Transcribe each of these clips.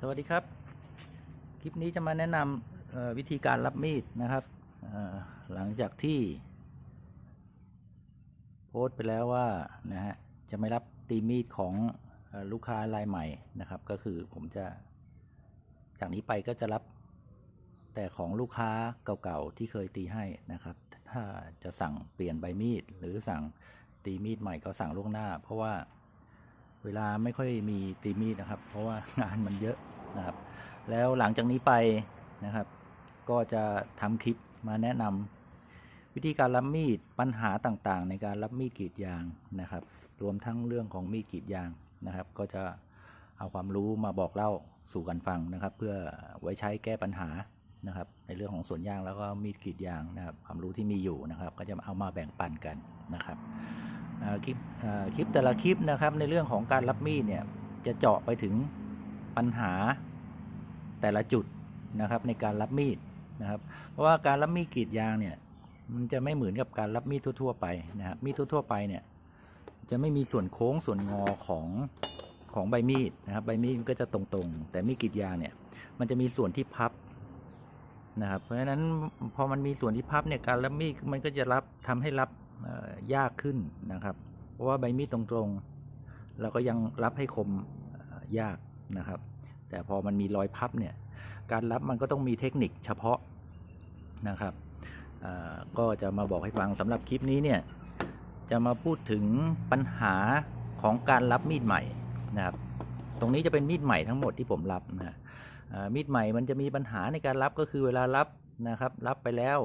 สวัสดีครับ คลิปนี้จะมาแนะนำวิธีการรับมีดนะครับ หลังจากที่ โพสต์ไปแล้วว่านะฮะจะไม่รับตีมีดของลูกค้ารายใหม่นะครับ ก็คือผมจะจากนี้ไปก็จะรับแต่ของลูกค้าเก่าๆที่เคยตีให้นะครับ ถ้าจะสั่งเปลี่ยนใบมีดหรือสั่งตีมีดใหม่ก็สั่งล่วงหน้า เพราะว่า เวลาไม่ค่อยมีตีมีดนะครับ เพราะว่างานมันเยอะนะครับ แล้วหลังจากนี้ไปนะครับ ก็จะทำคลิปมาแนะนำวิธีการรับมีดปัญหาต่างๆ ในการรับมีดกรีดยางนะครับ รวมทั้งเรื่องของมีดกรีดยางนะครับ ก็จะเอาความรู้มาบอกเล่าสู่กันฟังนะครับ เพื่อไว้ใช้แก้ปัญหานะครับ ในเรื่องของสวนยางแล้วก็มีดกรีดยางนะครับ ความรู้ที่มีอยู่นะครับ ก็จะเอามาแบ่งปันกันนะครับ คลิปคลิปแต่ละคลิปนะครับในเรื่องของการรับมีดเนี่ยจะเจาะไปถึงปัญหาแต่ละจุดนะครับในการรับมีดนะครับ เพราะว่าการรับมีดกรีดยางเนี่ยมันจะไม่เหมือนกับการรับมีดทั่ว ๆ ไปนะครับมีดทั่ว ๆ ไปเนี่ยจะไม่มีส่วนโค้งส่วนงอของของใบมีดนะครับใบมีดก็จะตรงๆ แต่มีดกรีดยางเนี่ยมันจะมีส่วนที่พับนะครับ เพราะฉะนั้นพอมันมีส่วนที่พับเนี่ยการรับมีดมันก็จะรับทำให้รับ ยากขึ้นนะครับ เพราะว่าใบมีดตรงๆ เราก็ยังรับให้คมยากนะครับ แต่พอมันมีรอยพับเนี่ย การรับมันก็ต้องมีเทคนิคเฉพาะนะครับ ก็จะมาบอกให้ฟังสำหรับคลิปนี้เนี่ย จะมาพูดถึงปัญหาของการรับมีดใหม่นะครับ ตรงนี้จะเป็นมีดใหม่ทั้งหมดที่ผมรับนะมีดใหม่มันจะมีปัญหาในการรับก็คือเวลารับ นะครับ รับไปแล้ว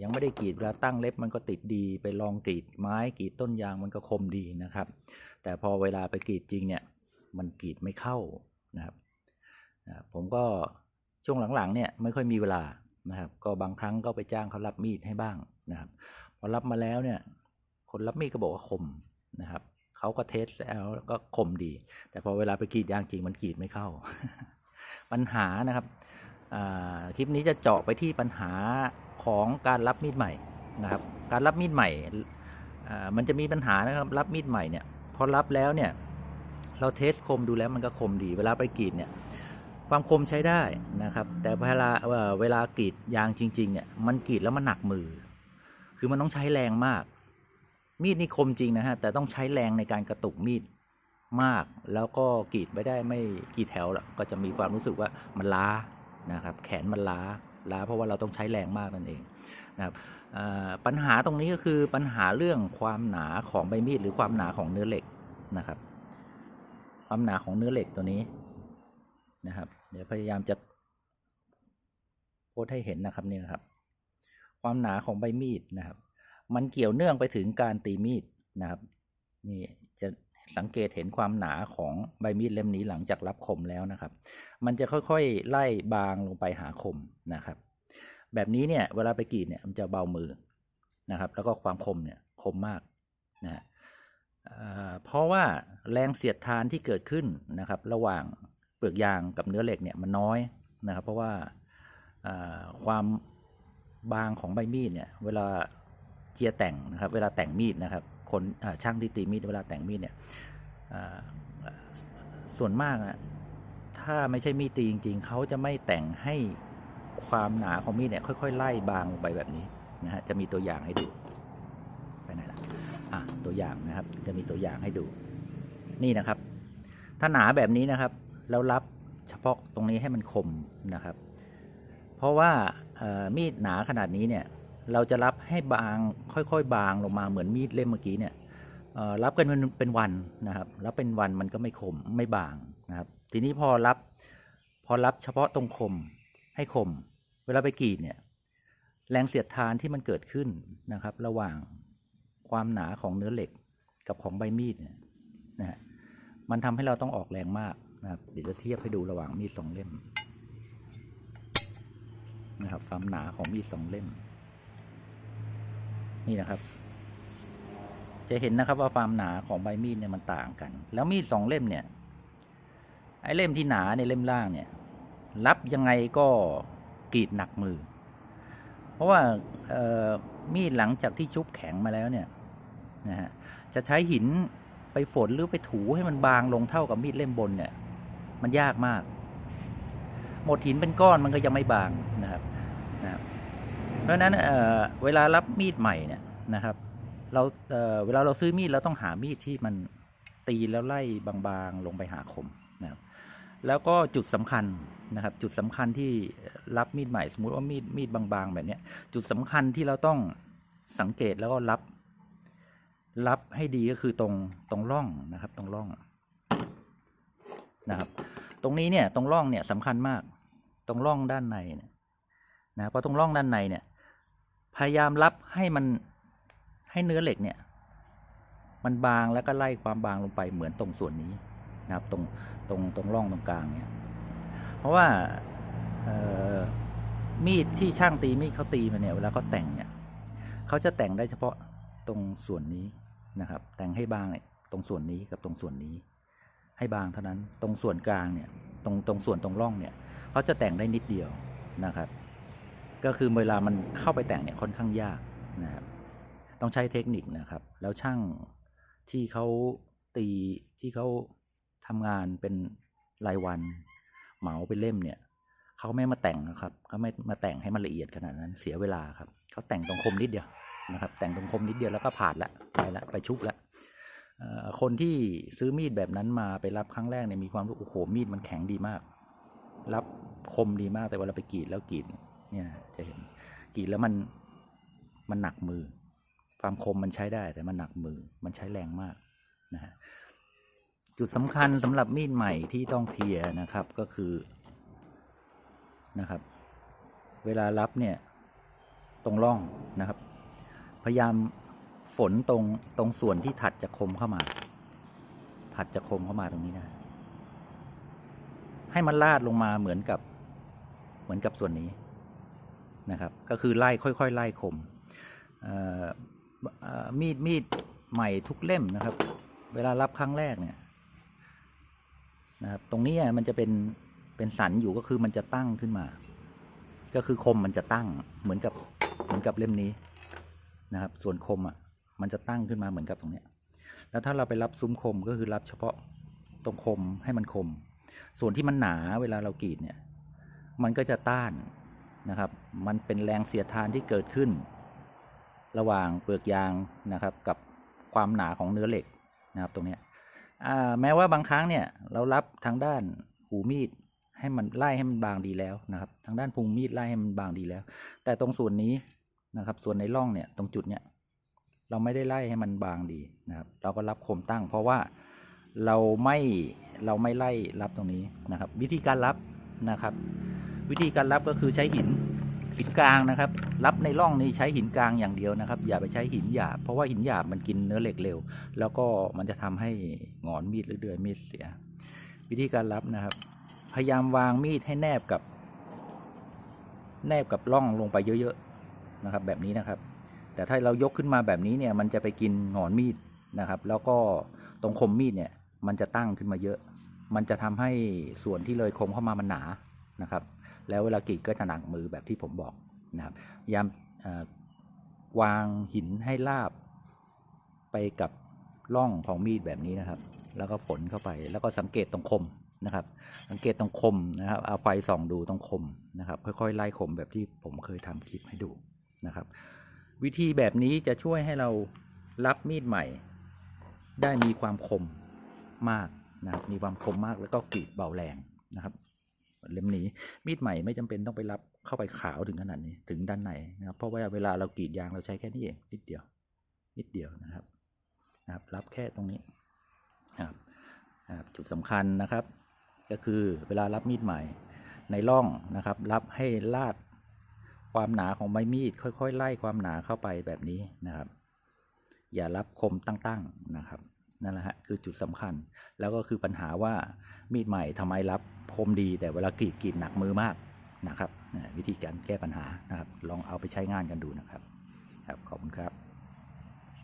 ยังไม่ได้กรีดเวลาตั้งเล็บมันก็ติดดี ไปลองกรีดไม้กรีดต้นยางมันก็คมดีนะครับ แต่พอเวลาไปกรีดจริงเนี่ยมันกรีดไม่เข้านะครับผมก็ช่วงหลังๆเนี่ยไม่ค่อยมีเวลานะครับ ก็บางครั้งก็ไปจ้างเขารับมีดให้บ้างนะครับ พอรับมาแล้วเนี่ยคนรับมีดก็บอกว่าคมนะครับเขาก็เทสแล้วก็คมดี แต่พอเวลาไปกรีดยางจริงมันกรีดไม่เข้า ปัญหานะครับ คลิปนี้จะเจาะไปที่ปัญหาของการรับมีดใหม่นะครับ การรับมีดใหม่มันจะมีปัญหานะครับรับมีดใหม่เนี่ยพอรับแล้วเนี่ยเราเทสคมดูแล้วมันก็คมดี เวลาไปกรีดเนี่ยความคมใช้ได้นะครับ แต่เวลาเอ่อเวลากรีดยางจริงๆเนี่ยมันกรีดแล้วมันหนักมือ คือมันต้องใช้แรงมาก มีดนี่คมจริงนะฮะแต่ต้องใช้แรงในการกระตุกมีดมาก แล้วก็กรีดไม่ได้ไม่กี่แถวหรอกก็จะมีความรู้สึกว่ามันล้า นะครับแขนมันล้าล้าเพราะว่าเราต้องใช้แรงมากนั่นเองนะครับปัญหาตรงนี้ก็คือปัญหาเรื่องความหนาของใบมีดหรือความหนาของเนื้อเหล็กนะครับ ความหนาของเนื้อเหล็กตัวนี้นะครับ เดี๋ยวพยายามจะโพสให้เห็นนะครับนี่นะครับ ความหนาของใบมีดนะครับ มันเกี่ยวเนื่องไปถึงการตีมีดนะครับ นี่ สังเกตเห็นความหนาของใบมีดเล่มนี้หลังจากรับคมแล้วนะครับ มันจะค่อยๆไล่บางลงไปหาคมนะครับ แบบนี้เนี่ยเวลาไปกรีดเนี่ยมันจะเบามือนะครับ แล้วก็ความคมเนี่ยคมมากนะเเพราะว่าแรงเสียดทานที่เกิดขึ้นนะครับ ระหว่างเปลือกยางกับเนื้อเหล็กเนี่ยมันน้อยนะครับ เพราะว่าความบางของใบมีดเนี่ยเวลาเจียแต่งนะครับ เวลาแต่งมีดนะครับ คนช่างที่ตีมีดเวลาแต่งมีดเนี่ยส่วนมากนะถ้าไม่ใช่มีดตีจริง ๆเขาจะไม่แต่งให้ความหนาของมีดเนี่ยค่อยๆไล่บางลงไปแบบนี้นะฮะจะมีตัวอย่างให้ดูไปไหนล่ะอะตัวอย่างนะครับ จะมีตัวอย่างให้ดู นี่นะครับ ถ้าหนาแบบนี้นะครับแล้วรับเฉพาะตรงนี้ให้มันคมนะครับ เพราะว่ามีดหนาขนาดนี้เนี่ย เราจะรับให้บางค่อยๆ บางลงมาเหมือนมีดเล่มเมื่อกี้เนี่ยรับกันเป็นวันนะครับรับเป็นวันมันก็ไม่คมไม่บางนะครับ ทีนี้พอรับพอรับเฉพาะตรงคมให้คม เวลาไปกรีดเนี่ยแรงเสียดทานที่มันเกิดขึ้นนะครับ ระหว่างความหนาของเนื้อเหล็กกับของใบมีดเนี่ยนะฮะมันทำให้เราต้องออกแรงมากนะครับเดี๋ยวจะเทียบให้ดูระหว่างมีดสองเล่มนะครับความหนาของมีดสองเล่ม นี่นะครับ จะเห็นนะครับว่าความหนาของใบมีดเนี่ยมันต่างกัน แล้วมีดสองเล่มเนี่ย ไอ้เล่มที่หนาในเล่มล่างเนี่ย รับยังไงก็กรีดหนักมือ เพราะว่ามีดหลังจากที่ชุบแข็งมาแล้วเนี่ยนะฮะจะใช้หินไปฝนหรือไปถูให้มันบางลงเท่ากับมีดเล่มบนเนี่ย มันยากมาก หมดหินเป็นก้อนมันก็ยังไม่บางนะครับนะครับ เพราะฉะนั้นเออเวลารับมีดใหม่เนี่ยนะครับ เราเออเวลาเราซื้อมีดเราต้องหามีดที่มันตีแล้วไล่บางๆลงไปหาคมนะครับแล้วก็จุดสำคัญนะครับจุดสำคัญที่รับมีดใหม่สมมุติว่ามีดมีดบางๆ แบบนี้จุดสำคัญที่เราต้องสังเกตแล้วก็รับ รับให้ดีก็คือตรงตรงร่องนะครับ ตรงร่องนะครับ ตรงนี้เนี่ยตรงร่องเนี่ยสำคัญมาก ตรงร่องด้านในเนี่ยนะเพราะตรงร่องด้านในเนี่ย พยายามรับให้มันให้เนื้อเหล็กเนี่ย มันบางแล้วก็ไล่ความบางลงไปเหมือนตรงส่วนนี้นะครับ ตรงตรงตรงร่องตรงกลางเนี่ย เพราะว่ามีดที่ช่างตีมีดเขาตีมาเนี่ยเวลาเขาแต่งเนี่ยเขาจะแต่งได้เฉพาะตรงส่วนนี้นะครับ แต่งให้บางเนี่ยตรงส่วนนี้กับตรงส่วนนี้ ให้บางเท่านั้นตรงส่วนกลางเนี่ยตรงตรงส่วนตรงร่องเนี่ยเขาจะแต่งได้นิดเดียวนะครับ ก็คือเวลามันเข้าไปแต่งเนี่ยค่อนข้างยากนะครับต้องใช้เทคนิคนะครับ แล้วช่างที่เขาตีที่เขาทำงานเป็นรายวันเหมาเป็นเล่มเนี่ยเขาไม่มาแต่งนะครับเขาไม่มาแต่งให้มันละเอียดขนาดนั้นเสียเวลาครับเขาแต่งตรงคมนิดเดียวนะครับ แต่งตรงคมนิดเดียวแล้วก็ผ่านละไปละไปชุบละคนที่ซื้อมีดแบบนั้นมาไปรับครั้งแรกเนี่ยมีความรู้โอ้โหมีดมันแข็งดีมาก รับคมดีมากแต่เวลาไปกรีดแล้วกรีด เนี่ยจะเห็นกรีดแล้วมันมันหนักมือ ความคมมันใช้ได้แต่มันหนักมือมันใช้แรงมากนะฮะจุดสำคัญสำหรับมีดใหม่ที่ต้องเคลียร์นะครับก็คือนะครับ เวลารับเนี่ยตรงร่องนะครับ พยายามฝนตรงตรงส่วนที่ถัดจากคมเข้ามา ถัดจากคมเข้ามาตรงนี้นะ ให้มันลาดลงมาเหมือนกับเหมือนกับส่วนนี้ นะครับ ก็คือไล่ค่อยๆ ไล่คมมีดมีดใหม่ทุกเล่มนะครับ เวลารับครั้งแรกเนี่ยนะครับตรงนี้อะมันจะเป็นเป็นสันอยู่ก็คือมันจะตั้งขึ้นมา ก็คือคมมันจะตั้งเหมือนกับเหมือนกับเล่มนี้นะครับ ส่วนคมอะมันจะตั้งขึ้นมาเหมือนกับตรงเนี้ยแล้วถ้าเราไปรับซุ้มคมก็คือรับเฉพาะตรงคมให้มันคม ส่วนที่มันหนาเวลาเรากรีดเนี่ย มันก็จะต้าน นะครับ มันเป็นแรงเสียดทานที่เกิดขึ้น ระหว่างเปลือกยางนะครับกับความหนาของเนื้อเหล็กนะครับ ตรงนี้แม้ว่าบางครั้งเนี่ยเรารับทางด้านหูมีดให้มันไล่ให้มันบางดีแล้วนะครับ ทางด้านพุงมีดไล่ให้มันบางดีแล้ว แต่ตรงส่วนนี้นะครับ ส่วนในร่องเนี่ยตรงจุดเนี่ยเราไม่ได้ไล่ให้มันบางดีนะครับ เราก็รับคมตั้ง เพราะว่าเราไม่เราไม่ไล่รับตรงนี้นะครับ วิธีการรับนะครับ วิธีการรับก็คือใช้หินหินกลางนะครับ รับในร่องนี้ใช้หินกลางอย่างเดียวนะครับ อย่าไปใช้หินหยาบเพราะว่าหินหยาบมันกินเนื้อเหล็กเร็ว แล้วก็มันจะทำให้งอนมีดหรือเดือยมีดเสีย วิธีการรับนะครับ พยายามวางมีดให้แนบกับ แนบกับร่องลงไปเยอะๆนะครับ แบบนี้นะครับ แต่ถ้าเรายกขึ้นมาแบบนี้เนี่ยมันจะไปกินงอนมีดนะครับ แล้วก็ตรงคมมีดเนี่ยมันจะตั้งขึ้นมาเยอะ มันจะทำให้ส่วนที่เลยคมเข้ามามันหนานะครับ แล้วเวลากรีดก็จะหนักมือแบบที่ผมบอกนะครับยามวางหินให้ราบไปกับร่องของมีดแบบนี้นะครับ แล้วก็ฝนเข้าไป แล้วก็สังเกตตรงคมนะครับ สังเกตตรงคมนะครับ เอาไฟส่องดูตรงคมนะครับ ค่อยๆไล่คมแบบที่ผมเคยทำคลิปให้ดูนะครับ วิธีแบบนี้จะช่วยให้เรารับมีดใหม่ ได้มีความคมมากนะครับ มีความคมมากแล้วก็กรีดเบาแรงนะครับ เล่มนี้ มีดใหม่ไม่จำเป็นต้องไปรับเข้าไปขาวถึงขนาดนี้ถึงด้านในนะครับ เพราะว่าเวลาเรากรีดยางเราใช้แค่นี้เองนิดเดียว นิดเดียวนะครับนะครับ รับแค่ตรงนี้นะครับนะครับจุดสำคัญนะครับ ก็คือเวลารับมีดใหม่ในร่องนะครับ รับให้ลาดความหนาของใบมีด ค่อย ๆ ไล่ความหนาเข้าไปแบบนี้นะครับ อย่ารับคมตั้งๆนะครับ นั่นแหละฮะคือจุดสำคัญ แล้วก็คือปัญหาว่ามีดใหม่ทำไมรับคมดี แต่เวลากรีดกรีดหนักมือมากนะครับวิธีการแก้ปัญหานะครับ ลองเอาไปใช้งานกันดูนะครับ ครับขอบคุณครับ